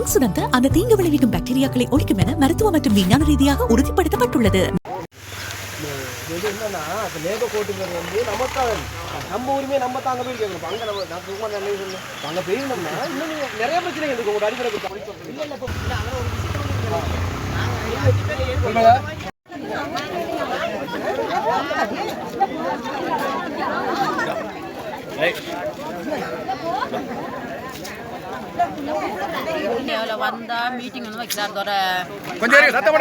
இன்சுரந்த அந்த தீங்கு விளைவிக்கும் பாக்டீரியாக்களை ஒழிக்கும் என மருத்துவ மற்றும் விஞ்ஞான ரீதியாக உறுதிப்படுத்தப்பட்டுள்ளது. இது என்னன்னா இப்போ லேபர் கோட்டுங்கிறது வந்து நமக்காக நம்ம உரிமையை நம்ம தாங்க போய் கேட்கணும் அங்கே நம்ம நான் சும்மா நல்லது சொல்லணும் அங்கே போயிருந்தோம்னா இன்னும் நீங்க நிறைய பிரச்சனை இருக்கு. உங்களோட அடிப்படை பிரச்சனை இல்லை இல்லை இப்போ இந்தியாவில் வந்தா மீட்டிங் வந்து வைக்கிறார். தோற கொஞ்சம் இருங்க, சத்தம்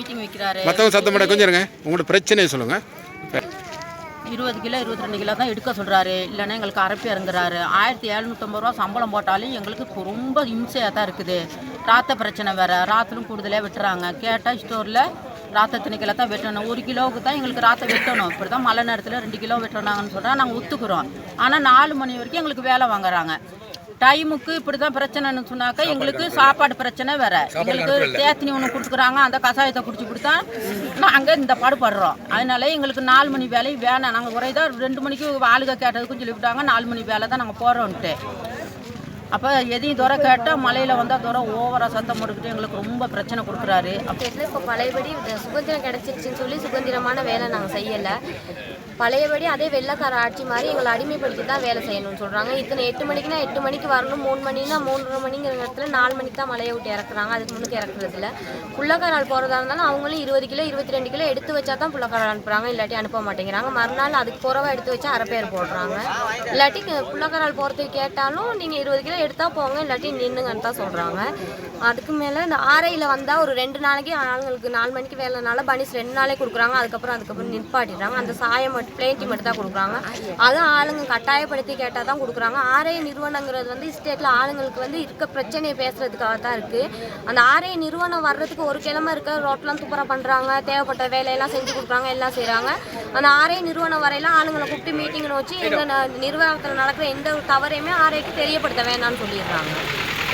மீட்டிங் வைக்கிறாரு. மற்றவங்க சத்தம் போட கொஞ்சம் இருங்க. உங்களோட பிரச்சனையை சொல்லுங்க. இருபது கிலோ இருபத்தி ரெண்டு கிலோ தான் எடுக்க சொல்றாரு. இல்லைன்னா எங்களுக்கு அரப்பி இறங்குறாரு. ஆயிரத்தி எழுநூத்தம்பது ரூபா சம்பளம் போட்டாலும் எங்களுக்கு ரொம்ப இம்சையாக தான் இருக்குது. ராத்த பிரச்சனை வேற. ராத்திலும் கூடுதலாக வெட்டுறாங்க. கேட்டால் ஸ்டோரில் ராத்த எத்தனை கிலோ தான் வெட்டணும். ஒரு கிலோவுக்கு தான் எங்களுக்கு ராத்த வெட்டணும். இப்படி தான் மழை நேரத்தில் ரெண்டு கிலோ வெட்டுறாங்கன்னு சொல்கிறா நாங்கள் ஒத்துக்குறோம். ஆனால் நாலு மணி வரைக்கும் எங்களுக்கு வேலை வாங்குறாங்க. டைமுக்கு இப்படி தான் பிரச்சனைன்னு சொன்னாக்கா எங்களுக்கு சாப்பாடு பிரச்சனை வேற. எங்களுக்கு தேத்தினி ஒன்று கொடுத்துக்குறாங்க அந்த கஷாயத்தை குடிச்சு கொடுத்தா நாங்கள் இந்த பாடுபடுறோம். அதனால எங்களுக்கு நாலு மணி வேலை வேணாம். நாங்கள் ஒரே தான் ரெண்டு மணிக்கு ஆளுக கேட்டதுக்கும் சொல்லிவிட்டாங்க நாலு மணி வேலை தான் நாங்கள் போகிறோன்ட்டு அப்போ எதையும் துறை கேட்டால் மலையில் வந்தால் துறை ஓவராக சத்தம் போட்டுக்கிட்டு எங்களுக்கு ரொம்ப பிரச்சனை கொடுக்குறாரு. தெரியல இப்போ பழையபடி சுதந்திரம் கிடச்சிருச்சுன்னு சொல்லி சுதந்திரமான வேலை நாங்கள் செய்யலை. பழையபடி அதே வெள்ளைக்கார ஆட்சி மாதிரி எங்களை அடிமைப்படுத்தி தான் வேலை செய்யணும்னு சொல்கிறாங்க இத்தனை எட்டு மணிக்குனா எட்டு மணிக்கு வரணும் மூணு மணினா மூன்றரை மணிங்கிற நேரத்தில் நாலு மணிக்கு தான் மலையை விட்டு இறக்குறாங்க. அதுக்கு முன்னுக்கு இறக்குறது இல்லை புள்ளக்காரால் போகிறதா இருந்தாலும் அவங்களும் இருபது கிலோ இருபத்தி ரெண்டு கிலோ எடுத்து வச்சா தான் புள்ளக்காரால் அனுப்புகிறாங்க இல்லாட்டி அனுப்ப மாட்டேங்கிறாங்க. மறுநாள் அதுக்கு குறவா எடுத்து வச்சா அரை பேர் போடுறாங்க. இல்லாட்டி க- புள்ளக்காரால் போகிறதுக்கு கேட்டாலும் நீங்கள் இருபது கிலோ எடுத்தால் போங்க இல்லாட்டி நின்றுங்கன்னு தான் சொல்கிறாங்க அதுக்கு மேலே இந்த ஆரையில் வந்தால் ஒரு ரெண்டு நாளைக்கு ஆளுங்களுக்கு நாலு மணிக்கு வேலைனால பனிஸ் ரெண்டு நாளே கொடுக்குறாங்க. அதுக்கப்புறம் அதுக்கப்புறம் நிற்பாட்டிடுறாங்க அந்த சாயம் மட்டும் பிளேட்டி மட்டும் தான் கொடுக்குறாங்க. அதுவும் ஆளுங்க கட்டாயப்படுத்தி கேட்டால் தான் கொடுக்குறாங்க. ஆரைய நிறுவனங்கிறது வந்து ஸ்டேட்டில் ஆளுங்களுக்கு வந்து இருக்க பிரச்சனையை பேசுகிறதுக்காக தான் இருக்குது அந்த ஆரைய நிறுவனம் வர்றதுக்கு ஒரு கிழமை இருக்க ரோட்லாம் துப்புரம் பண்ணுறாங்க தேவைப்பட்ட வேலையெல்லாம் செஞ்சு கொடுக்குறாங்க எல்லாம் செய்கிறாங்க அந்த ஆரைய நிறுவனம் வரையில ஆளுங்களை கூப்பிட்டு மீட்டிங்னு வச்சு எங்கள் நிர்வாகத்தில் நடக்கிற எந்த ஒரு தவறையுமே ஆரைக்கு தெரியப்படுத்த வேணாம் வேணாம்னு சொல்லிடுறாங்க.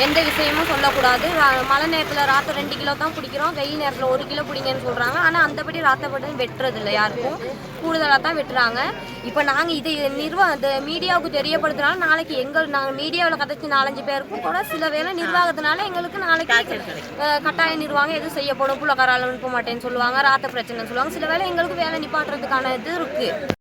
எந்த விஷயமும் சொல்லக்கூடாது. மழை நேரத்தில் ராத்திரி ரெண்டு கிலோ தான் பிடிக்கிறோம் வெயில் நேரத்தில் ஒரு கிலோ பிடிங்கன்னு சொல்கிறாங்க ஆனால் அந்தபடி ராத்தப்பட்டு வெட்டுறது இல்லை யாருக்கும் கூடுதலாக தான் வெட்டுறாங்க. இப்போ நாங்கள் இது நிர்வாக இந்த மீடியாவுக்கு தெரியப்படுத்துனால நாளைக்கு எங்கள் நாங்கள் மீடியாவில் கதைச்சி நாலஞ்சு பேருக்கும் கூட சில வேளை நிர்வாகத்தினால எங்களுக்கு நாளைக்கு கட்டாய நிர்வாகம் எதுவும் செய்யப்படும். புள்ளக்காரால் அனுப்ப மாட்டேன்னு சொல்லுவாங்க. ராத்த பிரச்சனைன்னு சொல்லுவாங்க. சில வேளை எங்களுக்கு வேலை நிப்பாட்டுறதுக்கான இது இருக்குது